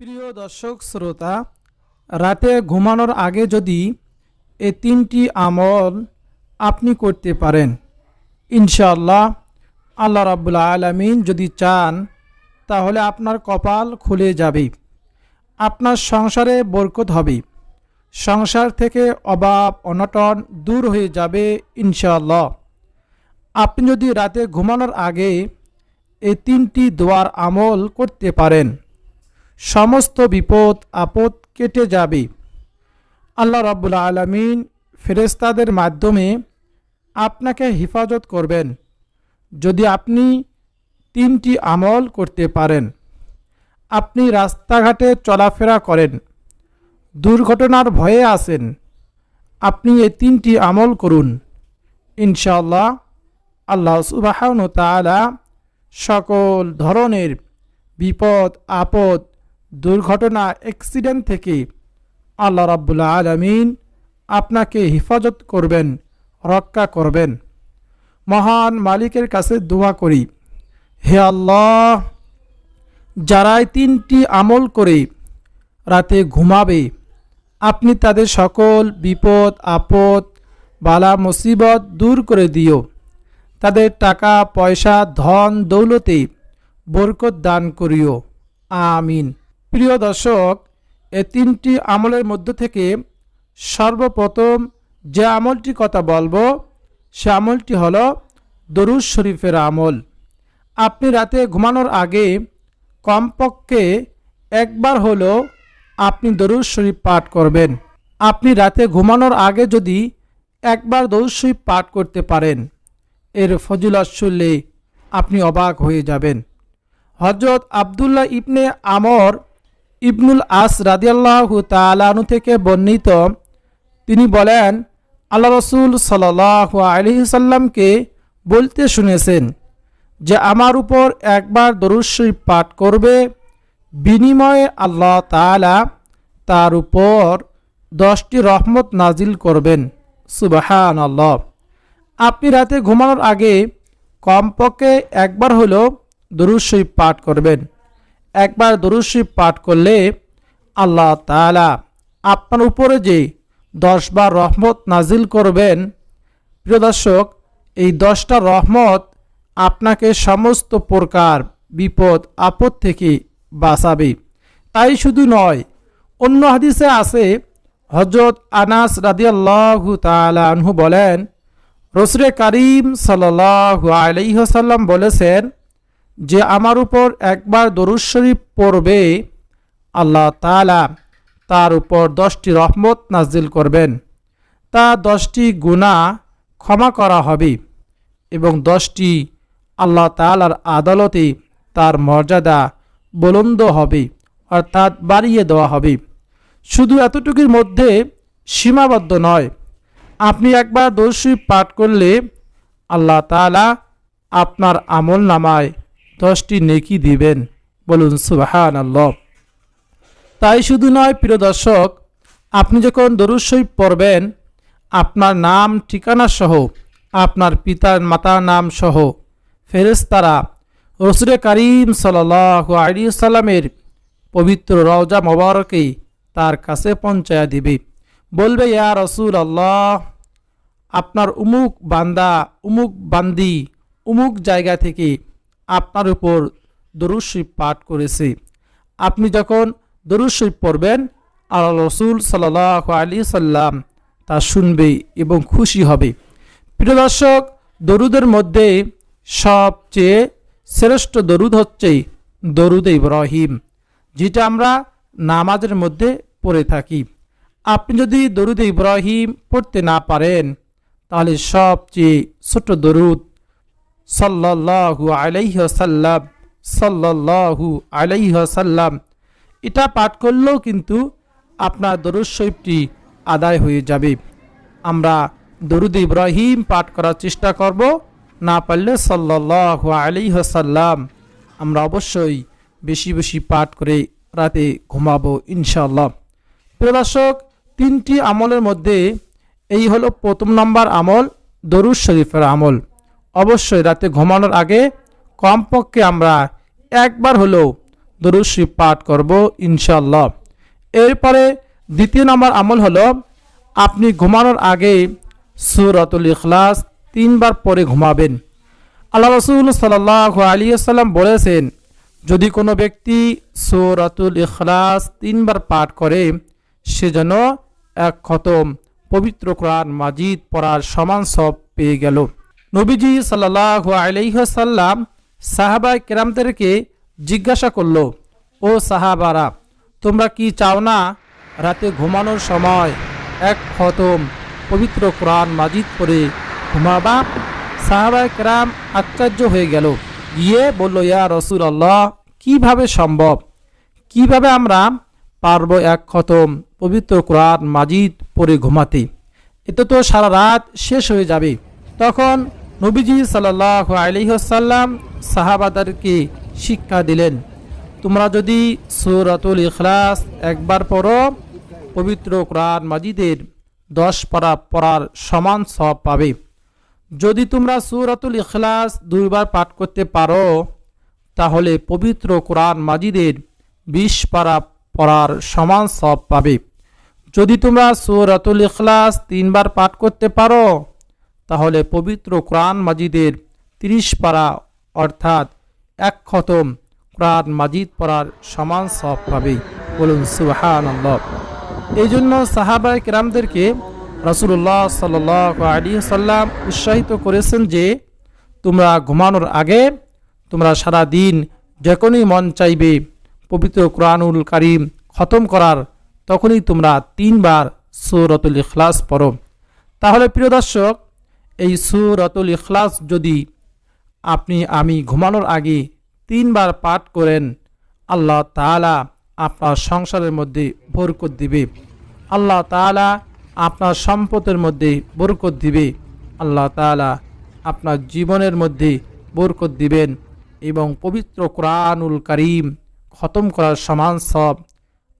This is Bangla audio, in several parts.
প্রিয় দর্শক, শ্রোতা, রাতে ঘুমানোর আগে যদি এই তিনটি আমল আপনি করতে পারেন, ইনশাআল্লাহ আল্লাহ রাবুল আলমিন যদি চান, তাহলে আপনার কপাল খুলে যাবে, আপনার সংসারে বরকত হবে, সংসার থেকে অভাব, অনটন দূর হয়ে যাবে ইনশাআল্লাহ। আপনি যদি রাতে ঘুমানোর আগে এই তিনটি দোয়ার আমল করতে পারেন সমস্ত বিপদ আপদ কেটে যাবে। আল্লাহ রাব্বুল আলমিন ফেরেস্তাদের মাধ্যমে আপনাকে হেফাজত করবেন, যদি আপনি তিনটি আমল করতে পারেন। আপনি রাস্তাঘাটে চলাফেরা করেন, দুর্ঘটনার ভয়ে আছেন, আপনি এই তিনটি আমল করুন। ইনশাআল্লাহ আল্লাহ সুবাহন সকল ধরনের বিপদ, আপদ দুর্ঘটনা অ্যাক্সিডেন্ট থেকে আল্লাহ রাব্বুল্লা আলমিন আপনাকে হেফাজত করবেন, রক্ষা করবেন। মহান মালিকের কাছে দোয়া করি, হে আল্লাহ, যারাই তিনটি আমল করে রাতে ঘুমাবে, আপনি তাদের সকল বিপদ, আপদ, বালা, মুসিবত দূর করে দিও। তাদের টাকা, পয়সা, ধন, দৌলতে বরকত দান করিও। আমিন। প্রিয় দর্শক, এ তিনটি আমলের মধ্য থেকে সর্বপ্রথম যে আমলটি কথা বলব, সে আমলটি হল দরুজ শরীফের আমল। আপনি রাতে ঘুমানোর আগে কমপক্ষে একবার হলো আপনি দরুজ শরীফ পাঠ করবেন। আপনি রাতে ঘুমানোর আগে যদি একবার দরুজ শরীফ পাঠ করতে পারেন, এর ফজিলত শুনলে আপনি অবাক হয়ে যাবেন। হজরত আবদুল্লাহ ইবনে আমর ইবনুল আস রাদিয়াল্লাহু তালানু থেকে বর্ণিত, তিনি বলেন, আল্লাহ রসুল সাল্লাহ আলি সাল্লামকে বলতে শুনেছেন যে আমার উপর একবার দরুশ্বরী পাঠ করবে, বিনিময়ে আল্লাহ তালা তার উপর দশটি রহমত নাজিল করবেন। সুবাহান আল্লাহ আপনি রাতে ঘুমানোর আগে কমপক্ষে একবার হলেও দরুশ্বরী পাঠ করবেন। একবার দরুশ্বরী পাঠ করলে আল্লাহ তালা আপনার উপরে যে দশবার রহমত নাজিল করবেন, প্রিয় দর্শক, এই দশটা রহমত আপনাকে সমস্ত প্রকার বিপদ, আপদ থেকে বাঁচাবে। তাই শুধু নয়, অন্য হাদিসে আছে হজরত আনাস রাদিয়াল্লাহু তাআলা আনহু বলেন রসরে করিম সাল্লাহ আলাইসাল্লাম বলেছেন যে আমার উপর একবার দরুদ শরীফ পড়বে, আল্লাহ তালা তার উপর দশটি রহমত নাজিল করবেন। তা দশটি গুণা ক্ষমা করা হবে এবং দশটি আল্লাহ তালার আদালতে তার মর্যাদা বুলন্দ হবে, অর্থাৎ বাড়িয়ে দেওয়া হবে। শুধু এতটুকুর মধ্যে সীমাবদ্ধ নয়, আপনি একবার দর্শী পাঠ করলে আল্লাহ তালা আপনার আমল নামায় দশটি নেকি দিবেন। বলুন সুবাহান আল্লাহ তাই শুধু নয়, প্রিয় দর্শক, আপনি যখন শরীফ পড়বেন, আপনার নাম, ঠিকানা সহ, আপনার পিতার, মাতার নাম সহ ফেরেস্তারা রসুরে করিম সাল আলী সাল্লামের পবিত্র রওজা মোবারকে তার কাছে পৌঁছায়া দিবে। বলবে, ইয়া রসুল আল্লাহ আপনার উমুক বান্দা, উমুক বান্দি, উমুক জায়গা থেকে আপনার উপর দরুদ পাঠ করেছে। আপনি যখন দরুদ শরীফ পড়বেন, আল্লাহ রসুল সাল্লাহ আলী সাল্লাম তা শুনবে এবং খুশি হবে। প্রিয় দর্শক, দরুদের মধ্যে সবচেয়ে শ্রেষ্ঠ দরুদ হচ্ছে দরুদ ইব্রাহিম, যেটা আমরা নামাজের মধ্যে পড়ে থাকি। আপনি যদি দরুদ ইব্রাহিম পড়তে না পারেন, তাহলে সবচেয়ে ছোট দরুদ সাল্লাহু আলাইসাল্লাম সাল্লাহু আলাইসাল্লাম এটা পাঠ করলেও কিন্তু আপনার দরুদ শরীফটি আদায় হয়ে যাবে। আমরা দরুদ ইব্রাহিম পাঠ করার চেষ্টা করব, না পারলে সাল্লাহ আলিহাসাল্লাম আমরা অবশ্যই বেশি বেশি পাঠ করে রাতে ঘুমাবো ইনশাল্লাহ প্রিয় দর্শক, তিনটি আমলের মধ্যে এই হলো প্রথম নম্বর আমল, দরুদ শরীফের আমল। অবশ্যই রাতে ঘুমানোর আগে কমপক্ষে আমরা একবার হলেও দরুশ্রী পাঠ করব ইনশাল্লাহ এরপরে দ্বিতীয় নম্বর আমল হলো আপনি ঘুমানোর আগে সুরাতুল ইখলাস তিনবার পরে ঘুমাবেন। আল্লাহ রসুল সাল্লাহ আলী সাল্লাম বলেছেন, যদি কোনো ব্যক্তি সুরাতুল ইখলাস তিনবার পাঠ করে, সে যেন এক খতম পবিত্র কোরআন মাজিদ পড়ার সমান সব পেয়ে গেল। নবীজি সাল্লাহ আলাইসাল্লাম সাহাবা কেরামদেরকে জিজ্ঞাসা করল, ও সাহাবারা, তোমরা কি চাও না রাতে ঘুমানোর সময় এক খতম পবিত্র কোরআন মাজিদ পড়ে ঘুমাবা? সাহাবা কেরাম আশ্চর্য হয়ে গেল। গিয়ে বলল, ইয়া রসুল আল্লাহ কীভাবে সম্ভব? কীভাবে আমরা পারব এক খতম পবিত্র কোরআন মাজিদ পড়ে ঘুমাতে? এতে তো সারা রাত শেষ হয়ে যাবে। তখন নবীজি সাল্লাহ আলহিহসাল্লাম সাহাবাদারকে শিক্ষা দিলেন, তোমরা যদি সুরাতুল ইখলাস একবার পড়ো, পবিত্র কোরআন মাজিদের দশ পারা পড়ার সমান সব পাবে। যদি তোমরা সুরাতুল ইখলাস দুইবার পাঠ করতে পারো, তাহলে পবিত্র কোরআন মাজিদের বিশ পারা পড়ার সমান সব পাবে। যদি তোমরা সুরাতুল ইখলাস তিনবার পাঠ করতে পারো তাহলে পবিত্র কোরআন মাজিদের তিরিশ পারা অর্থাৎ এক খতম কোরআন মাজিদ পড়ার সমান সব পাবে। বলুন সুহান এই জন্য সাহাবায় কেরামদেরকে রসুল্লাহ সাল আলী সাল্লাম উৎসাহিত করেছেন যে, তোমরা ঘুমানোর আগে তোমরা সারা দিন যখনই মন চাইবে পবিত্র কোরআনুল কারিম খতম করার, তখনই তোমরা তিনবার সুরতুল ইখলাস পড়ো। তাহলে প্রিয় দর্শক এই সুরতুল ইখলাস যদি আপনি, আমি ঘুমানোর আগে তিনবার পাঠ করেন, আল্লাহ তালা আপনার সংসারের মধ্যে বরকত দিবে। আল্লাহ তালা আপনার সম্পদের মধ্যে বরকত দিবে। আল্লাহ তালা আপনার জীবনের মধ্যে বরকত দিবেন এবং পবিত্র কোরআনুল করিম খতম করার সমান সব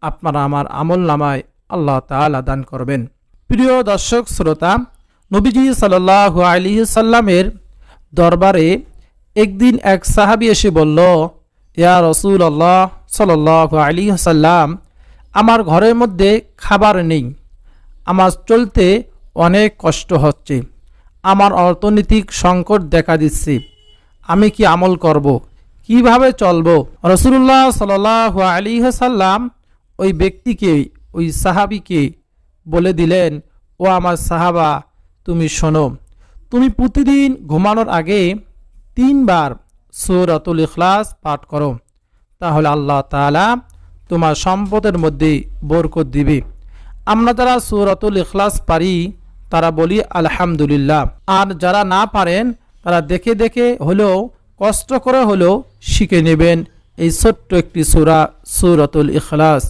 আপনারা আমার আমল নামায় আল্লাহ তালা দান করবেন। প্রিয় দর্শক, শ্রোতা নবীজি সাল্লাহ আলী সাল্লামের দরবারে একদিন এক সাহাবি এসে বলল, ইয়া রসুল আল্লাহ সাল্লাহ আলী সাল্লাম, আমার ঘরের মধ্যে খাবার নেই। আমার চলতে অনেক কষ্ট হচ্ছে। আমার অর্থনৈতিক সংকট দেখা দিচ্ছে। আমি কি আমল করব। কীভাবে চলবো? রসুল্লাহ সাল আলী সাল্লাম ওই ব্যক্তিকে, ওই সাহাবিকে বলে দিলেন, ও আমার সাহাবা তুমি শোনো, তুমি প্রতিদিন ঘুমানোর আগে তিনবার সৌরাতুল ইখলাস পাঠ করো। তাহলে আল্লাহ তালা তোমার সম্পদের মধ্যে বরকত দিবে। আমরা যারা সৌরাতুল ইখলাস পারি, তারা বলি আলহামদুলিল্লাহ। আর যারা না পারেন, তারা দেখে দেখে হলেও, কষ্ট করে হলেও শিখে নেবেন এই ছোট্ট একটি সুরা সুরাতুল ইখলাস।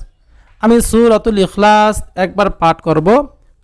আমি সুরাতুল ইখলাস একবার পাঠ করব।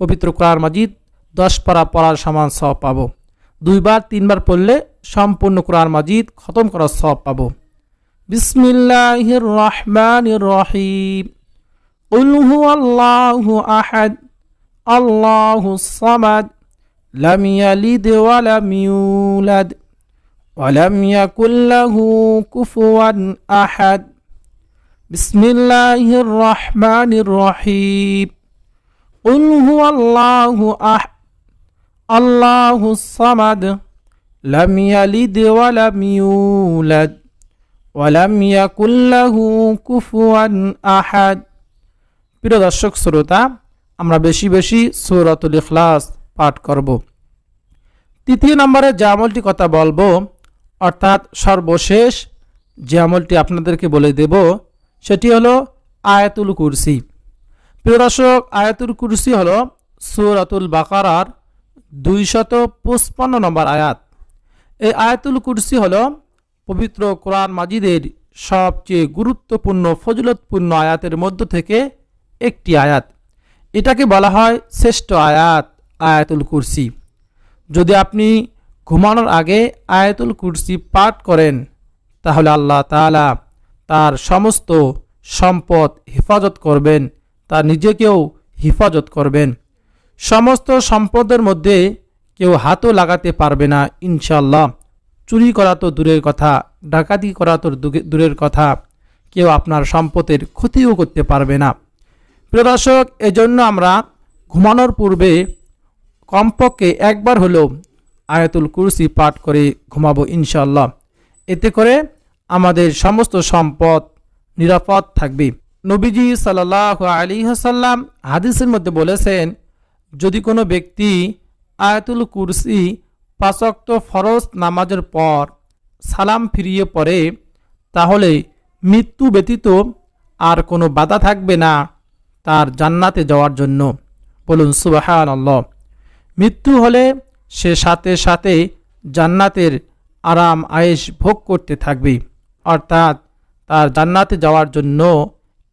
পবিত্র কোরআন মাজিদ, দশ পারা পড়ার সমান সব পাব। দুইবার, তিনবার পড়লে সম্পূর্ণ কোরআন মাজিদ খতম করার সব পাব। বিসমিল্লাহ রহমান রহিম উলহু আল্লাহ আহাদ, আল্লাহ সামাদ, লাম ইয়ালিদ ওয়া লাম ইউলাদ, ওয়া লাম ইয়াকুল লাহু কুফুয়ান আহাদ। বিসমিল্লাহির রহমানির রহিম قل هو الله أحد الله الصمد لم يلد ولم يولد ولم يكن له كفوا أحد প্রিয় দর্শক শ্রোতা আমরা বেশি বেশি সৌরাতুল ইখলাস পাঠ করব তৃতীয় নম্বরে যে আমলটি কথা বলবো অর্থাৎ সর্বশেষ যে আমলটি আপনাদেরকে বলে দেব সেটি হলো আয়াতুল কুরসি প্রিয় দর্শক, আয়াতুল কুরসি হলো সৌরাতুল বাকারার দুইশত পঁচপান্ন নম্বর আয়াত। এই আয়াতুল কুরসি হল পবিত্র কোরআন মাজিদের সবচেয়ে গুরুত্বপূর্ণ, ফজিলতপূর্ণ আয়াতের মধ্য থেকে একটি আয়াত। এটাকে বলা হয় শ্রেষ্ঠ আয়াত, আয়াতুল কুরসি। যদি আপনি ঘুমানোর আগে আয়াতুল কুরসি পাঠ করেন, তাহলে আল্লাহ তাআলা তার সমস্ত সম্পদ হেফাজত করবেন। তার নিজেকেও হেফাজত করবেন। সমস্ত সম্পদের মধ্যে কেউ হাতও লাগাতে পারবে না ইনশাল্লাহ চুরি করা তো দূরের কথা, ডাকাতি করা তো দূরের কথা। কেউ আপনার সম্পদের ক্ষতিও করতে পারবে না। প্রিয় দর্শক, এজন্য আমরা ঘুমানোর পূর্বে কমপক্ষে একবার হলেও আয়াতুল কুরসি পাঠ করে ঘুমাবো ইনশাল্লাহ এতে করে আমাদের সমস্ত সম্পদ নিরাপদ থাকবে। নবীজি সাল্লাহ আলী হাসাল্লাম হাদিসের মধ্যে বলেছেন, যদি কোনো ব্যক্তি আয়াতুল কুরসি পাঁচক্ত ফরজ নামাজের পর সালাম ফিরিয়ে পড়ে, তাহলে মৃত্যু ব্যতীত আর কোনো বাধা থাকবে না তার জান্নাতে যাওয়ার জন্য। বলুন সুবাহান আল্লাহ মৃত্যু হলে সে সাথে সাথে জান্নাতের আরাম আয়েশ ভোগ করতে থাকবে, অর্থাৎ তার জান্নাতে যাওয়ার জন্য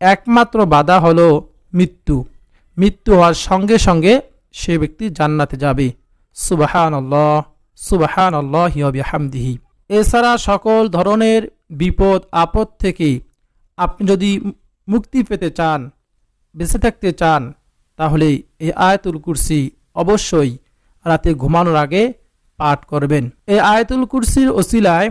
একমাত্র বাধা হলো মৃত্যু। মৃত্যু হওয়ার সঙ্গে সঙ্গে সে ব্যক্তি জান্নাতে যাবে। সুবাহান আল্লাহ সুবাহান আল্লাহ হামদিহি এছাড়া সকল ধরনের বিপদ, আপদ থেকে আপনি যদি মুক্তি পেতে চান, বেঁচে থাকতে চান, তাহলে এই আয়াতুল কুরসি অবশ্যই রাতে ঘুমানোর আগে পাঠ করবেন। এই আয়াতুল কুরসির ওসিলায়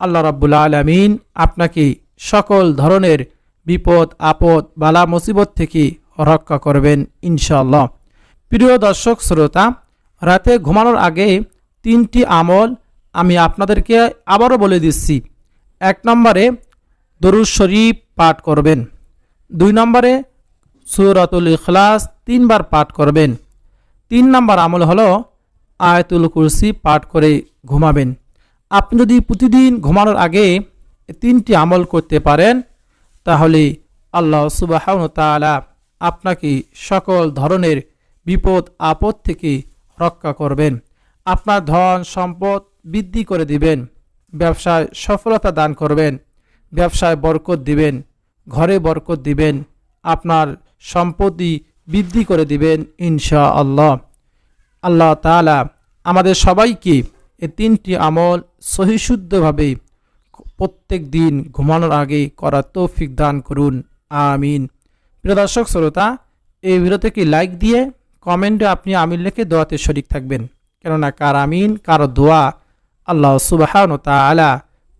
আল্লাহ রাব্বুল আলমিন আপনাকে সকল ধরনের বিপদ, আপদ, বালা, মুসিবত থেকে রক্ষা করবেন ইনশাআল্লাহ। প্রিয় দর্শক, শ্রোতা, রাতে ঘুমানোর আগে তিনটি আমল আমি আপনাদেরকে আবারও বলে দিচ্ছি। এক নম্বরে দরুদ শরীফ পাঠ করবেন। দুই নম্বরে সুরাতুল ইখলাস তিনবার পাঠ করবেন। তিন নম্বর আমল হলো আয়াতুল কুরসি পাঠ করে ঘুমাবেন। আপনি যদি প্রতিদিন ঘুমানোর আগে তিনটি আমল করতে পারেন তাহলে আল্লাহ সুবাহ তাআলা আপনাকে সকল ধরনের বিপদ, আপদ থেকে রক্ষা করবেন। আপনার ধন, সম্পদ বৃদ্ধি করে দিবেন। ব্যবসায় সফলতা দান করবেন। ব্যবসায় বরকত দিবেন। ঘরে বরকত দিবেন। আপনার সম্পত্তি বৃদ্ধি করে দিবেন ইনশা আল্লাহ আল্লাহ তাআলা আমাদের সবাইকে এই তিনটি আমল সহিশুদ্ধভাবে প্রত্যেক দিন ঘুমানোর আগে করার তৌফিক দান করুন। আমিন। প্রিয় দর্শক, শ্রোতা, এই ভিডিওতে লাইক দিয়ে কমেন্টে আপনি আমিন লিখে দোয়াতে শরিক থাকবেন। কেননা কার আমিন, কারও দোয়া আল্লাহ সুবাহান তাআলা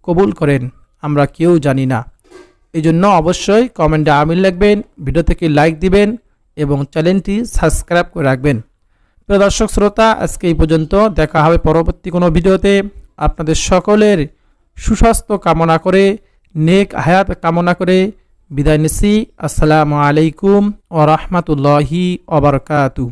কবুল করেন, আমরা কেউ জানি না। এই জন্য অবশ্যই কমেন্টে আমিন লিখবেন, ভিডিও থেকে লাইক দিবেন এবং চ্যানেলটি সাবস্ক্রাইব করে রাখবেন। প্রিয় দর্শক, শ্রোতা, আজকে এই পর্যন্ত দেখা হবে পরবর্তী কোনো ভিডিওতে। আপনাদের সকলের সুস্বাস্থ্য কামনা করে নেক হায়াত কামনা করে বিদায় নিচ্ছি। আসসালামু আলাইকুম ও রহমতুল্লাহি ওবরকাতু